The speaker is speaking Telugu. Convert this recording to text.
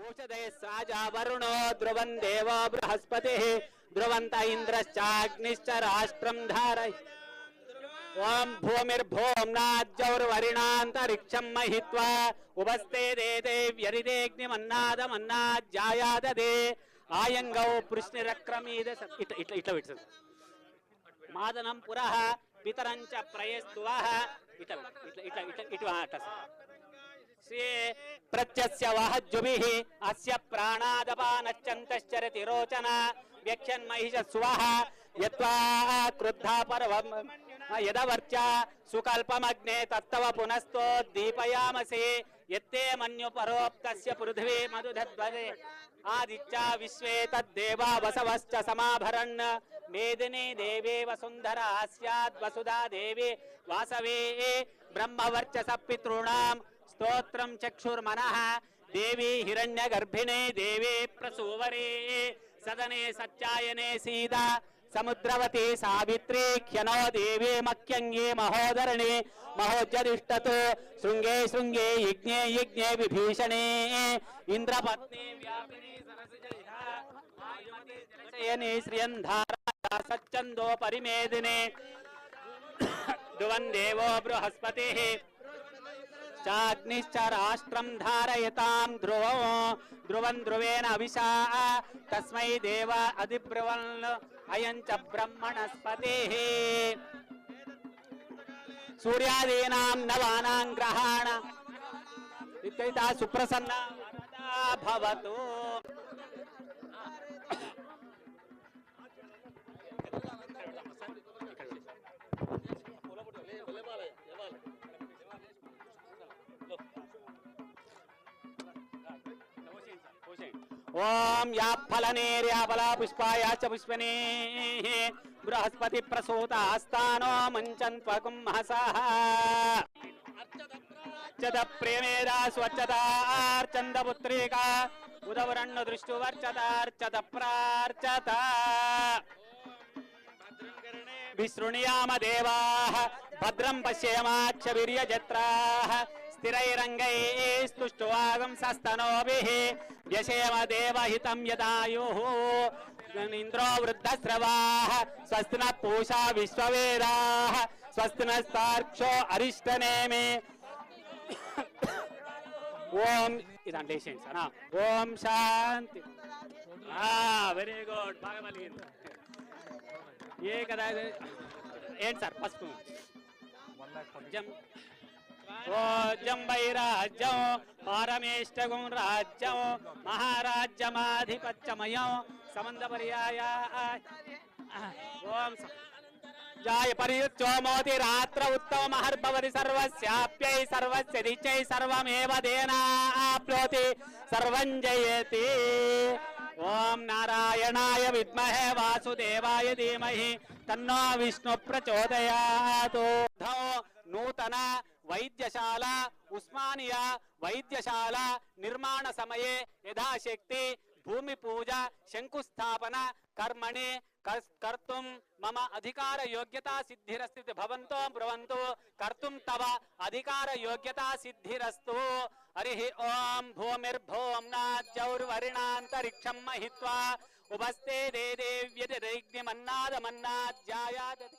ఓషధే సాజావరుణో ధ్రువం దేవో బృహస్పతి ధ్రువంత ఇంద్రశ్చాగ్నిశ్చ రాష్ట్రం ధారయ ఓం భూమిర్భోమ్నాజ్జౌర్వరిణాంతరిక్షం మహిత్వా ఉపస్థే దేదే వ్యరిదేగ్నిమన్నాదమన్నాజ్జాయాదదే ఆయంగౌ పృష్ణిరక్రమీద ఇట్లా ఇట్లా ఇట్లా పెట్టు మాదనం పురః పితరంచ ప్రయస్తువ ఇట్లా ఇట్లా ఇట్లా ఇట్లా ఇట్లా అట్లా श्रिये प्रत्यस्य वाहज्जुभिः अस्य प्राणादपानश्चन्तश्चरति रोचना। व्यक्षन्महिष सुवः। यत्त्वा क्रुद्धा पर्वम् यदवर्चा सुकल्पमग्ने तत्तव पुनस्तो दीपयामसि। यत्ते मन्युपरोक्तस्य पृथ्वी मधुधद्वरे। आदित्या विश्वे तद्देवा वसवश्च समाभरन्। मेदिनी देवे वसुन्धरा स्याद्वसुधा देवी। वासवे ब्रह्मवर्चसपितॄणाम् స్తోత్రం చక్షుర్మన. దేవి హిరణ్య గర్భిణే దేవి ప్రసూవరే. సదనే సత్యాయనే సీత. సముద్రవతి సావిత్రి ఖ్యనో దేవి మఖ్యంగే మహోదరణి. మహోజ్జదిష్టతు శృంగే శృంగే యజ్ఞే యజ్ఞే విభీషణే. ఇంద్రపత్ని వ్యాపిని సరసిజయిహా శ్రియంధారా సచ్చందో పరిమేదిని. ధువన్ దేవో బృహస్పతి. చాగ్నిశ్చ రాష్ట్రం ధారయతాం ధ్రువం ధ్రువం ధ్రువేణ అవిశా తస్మై దేవ అధిబ్రువన్ అయం చ బ్రహ్మణస్పతి సూర్యాదీనాం నవానాం గ్రహాణ ఇత్యైతా సుప్రసన్న వరదా భవతు ఓం యా ఫలనేర్యాఫల పుష్పాయ చ పుష్పనే బృహస్పతి ప్రసూత ఆస్థానో మంచన్త్వకం మహసః అర్చద ప్రేమేదా స్వచ్ఛతార్చంద పుత్రిక ఉదవరన్ను దృష్టువర్చతార్చత ప్రార్చత విశృణుయామ దేవా. భద్రం పశ్యేమాక్షవీర్యజత్రాः స్థిరైరంగైస్తుష్టువాగం సస్తనోభిः వ్యశేమ దేవహితం యదాయుः ఇంద్రో వృద్ధస్రవాः స్వస్తి న పూషా విశ్వవేదాः స్వస్తి నస్తార్క్షో అరిష్టనేమి ఓం ఇదంటే వేసేయండి సార్ ఆ. ఓం శాంతి వెరీ గుడ్ బాగా పలిగింది ఏ కదా ఇది? ఏంటి సార్ పసుపు జం रोजम्बै राज्यौ पारमेष्टगुं राज्यौ रात्र उत्तम हर्भवति सर्वस्याप्यै, सर्वस्य दिचै सर्वमेव सर्वं जयति। ओम नारायणाय विद्महे वासुदेवाय धीमहि, तन्नो विष्णु प्रचोदयात् नूतना వైద్యశాల ఉస్మానియా వైద్యశాల నిర్మాణ సమయే యథాశక్తి భూమి పూజ శంకుస్థాపన కర్మణి కర్తుం మమ అధికార యోగ్యతా సిద్ధిరస్తి భవంతో బ్రువంతు కర్తుం తవ అధికార యోగ్యతా సిద్ధిరస్తు. హరి ఓం భూమిర్భోమ్నాజ్జౌర్వరిణాంతరిక్షం మహిత్వా. ఉపస్థే దే దేవ్యతిరైగ్నిమన్నాదమన్నాజ్జాయాదతి